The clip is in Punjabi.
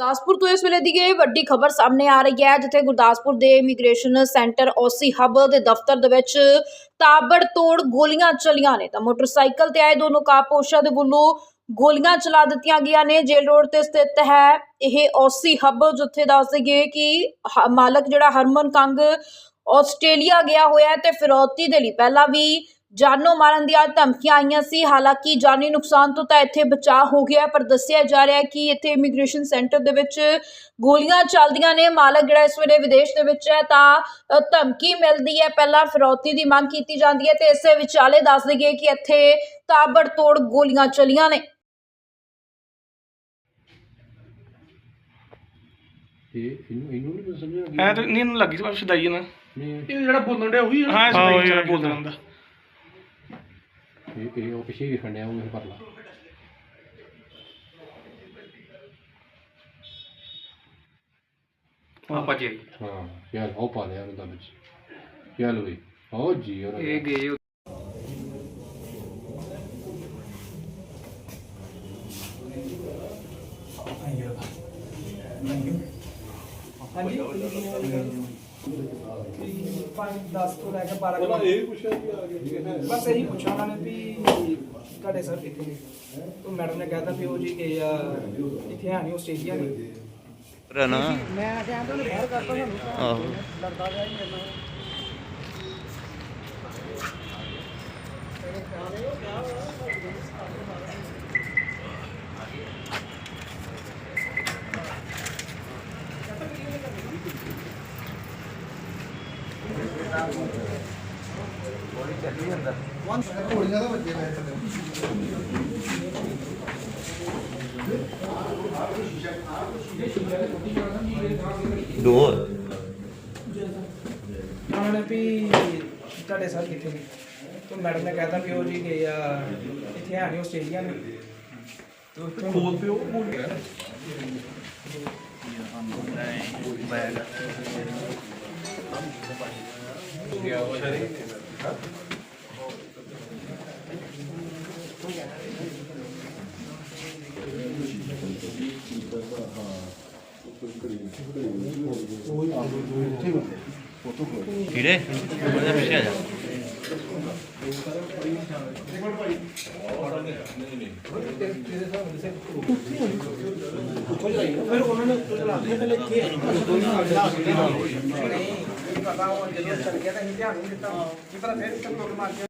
ਗੁਰਦਾਸਪੁਰ ਤੋਂ ਇਸ ਵੇਲੇ ਦੀ ਇਹ ਵੱਡੀ ਖਬਰ ਸਾਹਮਣੇ ਆ ਰਹੀ ਹੈ, ਜਿੱਥੇ ਗੁਰਦਾਸਪੁਰ ਦੇ ਇਮੀਗ੍ਰੇਸ਼ਨ ਸੈਂਟਰ ਓਸੀ ਹੱਬ ਦੇ ਦਫ਼ਤਰ ਦੇ ਵਿੱਚ ਤਾਬੜਤੋੜ ਗੋਲੀਆਂ ਚਲੀਆਂ ਨੇ। ਤਾਂ ਮੋਟਰਸਾਈਕਲ ਤੇ ਆਏ ਦੋ ਕਾਪੋਸ਼ਾ ਦੇ ਵੱਲੋਂ ਗੋਲੀਆਂ ਚਲਾ ਦਿੱਤੀਆਂ ਗਈਆਂ ਨੇ। ਜੇਲ ਰੋਡ ਤੇ ਸਥਿਤ ਹੈ ਇਹ ਓਸੀ ਹੱਬ ਜਿੱਥੇ ਦੱਸਦੇ ਗਏ ਕਿ ਮਾਲਕ ਜਿਹੜਾ ਹਰਮਨ ਕੰਗ, ਆਸਟ੍ਰੇਲੀਆ ਗਿਆ ਹੋਇਆ ਤੇ ਫਿਰੌਤੀ ਦੇ ਲਈ ਪਹਿਲਾਂ ਵੀ ਜਾਨੋਂ ਮਾਰਨ ਦੀਆਂ ਧਮਕੀਆਂ ਆਈਆਂ ਸੀ। ਹਾਲਾਂਕਿ ਜਾਨੀ ਨੁਕਸਾਨ ਤੋਂ ਤਾਂ ਇੱਥੇ ਬਚਾਅ ਹੋ ਗਿਆ ਪਰ ਦੱਸਿਆ ਜਾ ਰਿਹਾ ਹੈ ਕਿ ਇੱਥੇ ਇਮੀਗ੍ਰੇਸ਼ਨ ਸੈਂਟਰ ਦੇ ਵਿੱਚ ਗੋਲੀਆਂ ਚੱਲਦੀਆਂ ਨੇ। ਮਾਲਕ ਜਿਹੜਾ ਇਸ ਵੇਲੇ ਵਿਦੇਸ਼ ਦੇ ਵਿੱਚ ਹੈ ਤਾਂ ਧਮਕੀ ਮਿਲਦੀ ਹੈ। ਪਹਿਲਾਂ ਫਿਰੌਤੀ ਦੀ ਮੰਗ ਕੀਤੀ ਜਾਂਦੀ ਹੈ ਤੇ ਇਸੇ ਵਿਚਾਲੇ ਦੱਸ ਦਈਏ ਕਿ ਇੱਥੇ ਤਾਬੜਤੋੜ ਗੋਲੀਆਂ ਚੱਲੀਆਂ ਨੇ। ਇਹ ਇਹਨੂੰ ਇਹਨੂੰ ਨਹੀਂ ਸਮਝ ਐ ਤਾਂ ਨਹੀਂ ਇਹਨੂੰ ਲੱਗੀ ਸੀ ਬਸ ਸਦਾਈ ਨਾ। ਨਹੀਂ। ਇਹ ਜਿਹੜਾ ਬੋਲਣ ਡਿਆ ਉਹੀ ਹੈ ਹਾਂ? ਸਦਾਈ ਜਿਹੜਾ ਬੋਲਦਾ ਰਹਿੰਦਾ। ਇਹ ਇਹ ਉਹ ਪਿੱਛੇ ਵੀ ਖੰਡਿਆ ਉਹ ਇਹ ਪਰਲਾ। ਆਪਾਂ ਜੀ ਹਾਂ ਯਾਰ ਉਹ ਪਾ ਲਿਆ ਉਹਦਾ ਵਿੱਚ। ਚੱਲ ਵੀ ਉਹ ਜੀ ਉਹ ਇਹ ਗਏ ਪੰਜ 10 ਤੋਂ ਲੈ ਕੇ 12 ਉਹਨਾਂ ਇਹ ਪੁੱਛਿਆ ਬਸ ਇਹੀ ਪੁੱਛਿਆ ਉਹਨਾਂ ਨੇ ਵੀ ਤੁਹਾਡੇ ਸਰ ਕਿੱਥੇ ਨੇ? ਤਾਂ ਮੈਡਮ ਨੇ ਕਹਿਤਾ ਵੀ ਉਹ ਜੀ ਗਏ ਆ ਇੱਥੇ ਹੈ ਨਹੀਂ ਆਸਟ੍ਰੇਲੀਆ ਨੇ। ਰਣਾ। ਮੈਂ ਕਹਿੰਦਾ ਬਾਹਰ ਕਰਤਾ ਸਾਨੂੰ ਲੜਦਾ ਰਿਹਾ ਹੀ ਮੇਰੇ ਨਾਲ। ਦੋ ਉਹਨਾਂ ਨੇ ਵੀ ਤੁਹਾਡੇ ਸਰ ਕਿੱਥੇ ਨੇ ਤਾਂ ਮੈਡਮ ਨੇ ਕਹਿਤਾ ਵੀ ਉਹ ਜੀ ਗਏ ਆ ਇੱਥੇ ਹੈ ਨਹੀਂ ਆਸਟ੍ਰੇਲੀਆ ਨੇ। ਤਾਂ ਬੋਲ ਪਿਓ ਕਿਹੜੇ? ਉਹਦੇ ਪਿੱਛੇ ਆ ਜਾ। ਫਿਰ ਉਹਨਾਂ ਨੇ ਪਹਿਲੇ ਕੀ ਪਤਾ ਉਹ ਜਦੋਂ ਚੱਲ ਗਿਆ ਤਾਂ ਅਸੀਂ ਧਿਆਨ ਨਹੀਂ ਦਿੱਤਾ